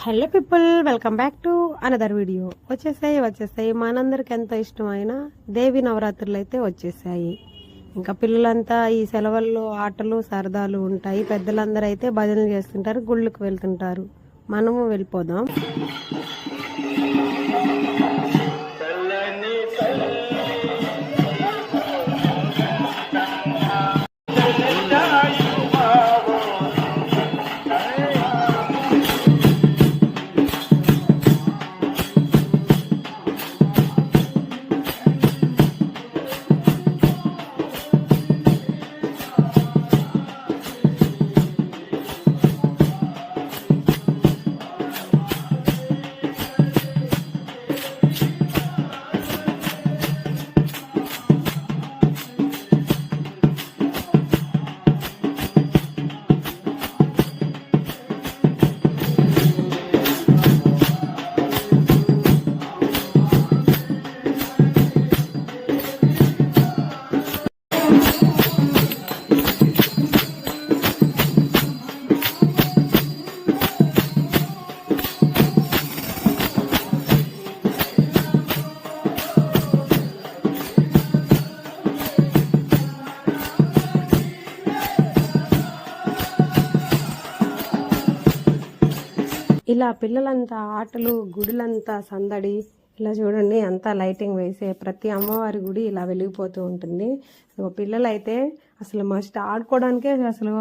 Hello people welcome back to another video వచ్చేసాయి వచ్చేసాయి. మనందరికి ఎంతో ఇష్టమైన దేవి నవరాత్రులు అయితే వచ్చేసాయి. ఇంకా పిల్లలంతా ఈ సెలవుల్లో ఆటలు సరదాలు ఉంటాయి. పెద్దలందరూ అయితే భజనలు చేస్తుంటారు గుళ్ళకు వెళ్తుంటారు. మనము వెళ్ళిపోదాం. ఇలా పిల్లలంతా ఆటలు గుడులంతా సందడి ఇలా చూడండి అంతా లైటింగ్ వేసే ప్రతి అమ్మవారి గుడి ఇలా వెలిగిపోతూ ఉంటుంది. పిల్లలైతే అసలు మస్ట్ ఆడుకోవడానికే అసలు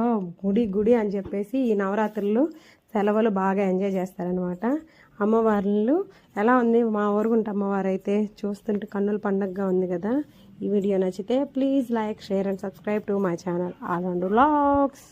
గుడి గుడి అని చెప్పేసి ఈ నవరాత్రులు సెలవులు బాగా ఎంజాయ్ చేస్తారనమాట అమ్మవార్లు ఎలా ఉంది? మా ఊరుగుంట అమ్మవారు అయితే చూస్తుంటే కన్నుల పండగగా ఉంది కదా. ఈ వీడియో నచ్చితే please like share and subscribe to my channel. All and lacks